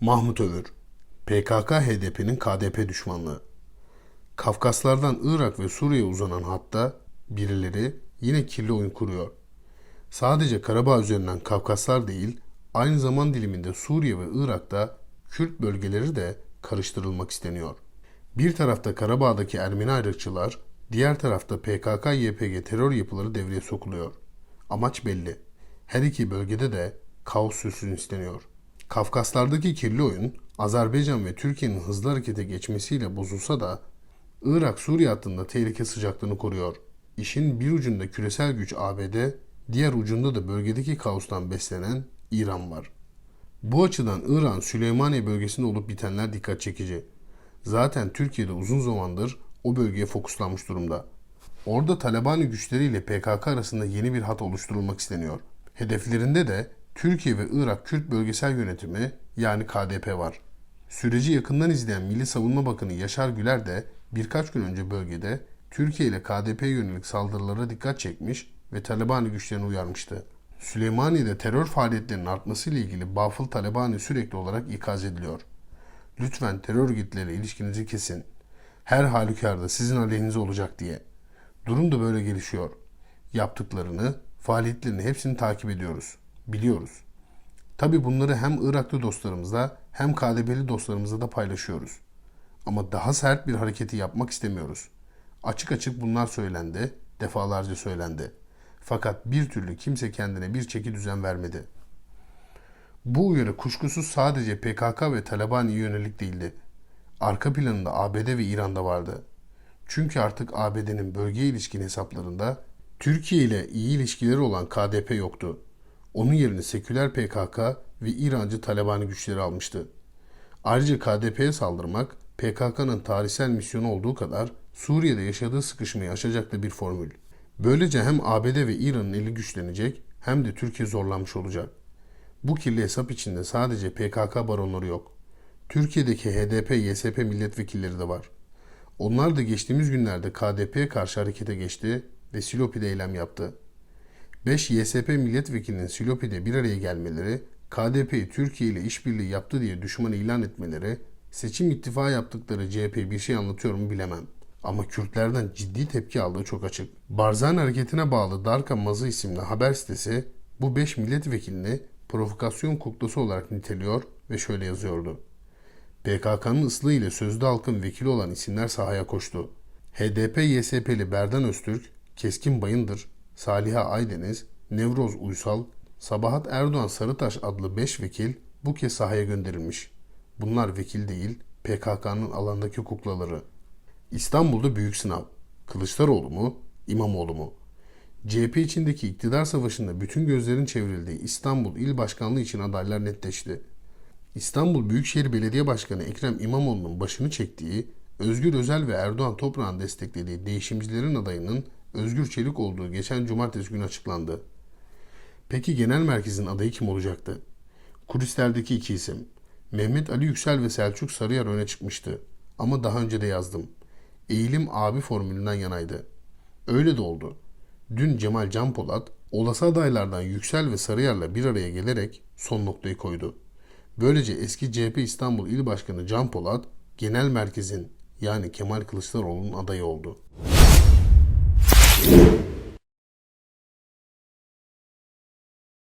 Mahmut Övür PKK-HDP'nin KDP düşmanlığı Kafkaslardan Irak ve Suriye uzanan hatta birileri yine kirli oyun kuruyor. Sadece Karabağ üzerinden Kafkaslar değil, aynı zaman diliminde Suriye ve Irak'ta Kürt bölgeleri de karıştırılmak isteniyor. Bir tarafta Karabağ'daki Ermeni ayrıkçılar, diğer tarafta PKK-YPG terör yapıları devreye sokuluyor. Amaç belli. Her iki bölgede de kaos sürsün isteniyor. Kafkaslardaki kirli oyun, Azerbaycan ve Türkiye'nin hızlı harekete geçmesiyle bozulsa da Irak-Suriye hattında tehlike sıcaklığını koruyor. İşin bir ucunda küresel güç ABD, diğer ucunda da bölgedeki kaostan beslenen İran var. Bu açıdan İran Süleymaniye bölgesinde olup bitenler dikkat çekici. Zaten Türkiye'de uzun zamandır o bölgeye fokuslanmış durumda. Orada Talabani güçleriyle PKK arasında yeni bir hat oluşturulmak isteniyor. Hedeflerinde de Türkiye ve Irak Kürt Bölgesel Yönetimi yani KDP var. Süreci yakından izleyen Milli Savunma Bakanı Yaşar Güler de birkaç gün önce bölgede Türkiye ile KDP'ye yönelik saldırılara dikkat çekmiş ve Talabani güçlerini uyarmıştı. Süleymaniye'de terör faaliyetlerinin artmasıyla ilgili Bafıl Talabani sürekli olarak ikaz ediliyor. Lütfen terör örgütleriyle ilişkinizi kesin. Her halükarda sizin aleyhinize olacak diye. Durum da böyle gelişiyor. Yaptıklarını, faaliyetlerini hepsini takip ediyoruz. Biliyoruz. Tabi bunları hem Iraklı dostlarımızla hem KDP'li dostlarımızla da paylaşıyoruz. Ama daha sert bir hareketi yapmak istemiyoruz. Açık açık bunlar söylendi, defalarca söylendi. Fakat bir türlü kimse kendine bir çeki düzen vermedi. Bu uyarı kuşkusuz sadece PKK ve Talabani'ye yönelik değildi. Arka planında ABD ve İran'da vardı. Çünkü artık ABD'nin bölgeye ilişkin hesaplarında Türkiye ile iyi ilişkileri olan KDP yoktu. Onun yerini seküler PKK ve İrancı Talabani güçleri almıştı. Ayrıca KDP'ye saldırmak PKK'nın tarihsel misyonu olduğu kadar Suriye'de yaşadığı sıkışmayı aşacak da bir formül. Böylece hem ABD ve İran'ın eli güçlenecek hem de Türkiye zorlanmış olacak. Bu kirli hesap içinde sadece PKK baronları yok. Türkiye'deki HDP, YSP milletvekilleri de var. Onlar da geçtiğimiz günlerde KDP'ye karşı harekete geçti ve Silopi'de eylem yaptı. 5 YSP milletvekilinin Silopi'de bir araya gelmeleri, KDP'yi Türkiye ile işbirliği yaptı diye düşman ilan etmeleri, seçim ittifakı yaptıkları CHP bir şey anlatıyor mu bilemem. Ama Kürtlerden ciddi tepki aldığı çok açık. Barzan hareketine bağlı Darka Mazı isimli haber sitesi bu 5 milletvekilini provokasyon kuklası olarak niteliyor ve şöyle yazıyordu. PKK'nın ıslığı ile sözde halkın vekili olan isimler sahaya koştu. HDP-YSP'li Berdan Öztürk, Keskin Bayındır, Saliha Aydeniz, Nevroz Uysal, Sabahat Erdoğan Sarıtaş adlı 5 vekil bu kez sahaya gönderilmiş. Bunlar vekil değil, PKK'nın alandaki kuklaları. İstanbul'da büyük sınav. Kılıçdaroğlu mu, İmamoğlu mu? CHP içindeki iktidar savaşında bütün gözlerin çevrildiği İstanbul İl Başkanlığı için adaylar netleşti. İstanbul Büyükşehir Belediye Başkanı Ekrem İmamoğlu'nun başını çektiği, Özgür Özel ve Erdoğan Toprağ'ın desteklediği değişimcilerin adayının Özgür Çelik olduğu geçen cumartesi günü açıklandı. Peki genel merkezin adayı kim olacaktı? Kulislerdeki iki isim. Mehmet Ali Yüksel ve Selçuk Sarıyer öne çıkmıştı. Ama daha önce de yazdım. Eğilim abi formülünden yanaydı. Öyle de oldu. Dün Cemal Can Polat, olası adaylardan Yüksel ve Sarıyer'le bir araya gelerek son noktayı koydu. Böylece eski CHP İstanbul İl Başkanı Can Polat, genel merkezin yani Kemal Kılıçdaroğlu'nun adayı oldu. you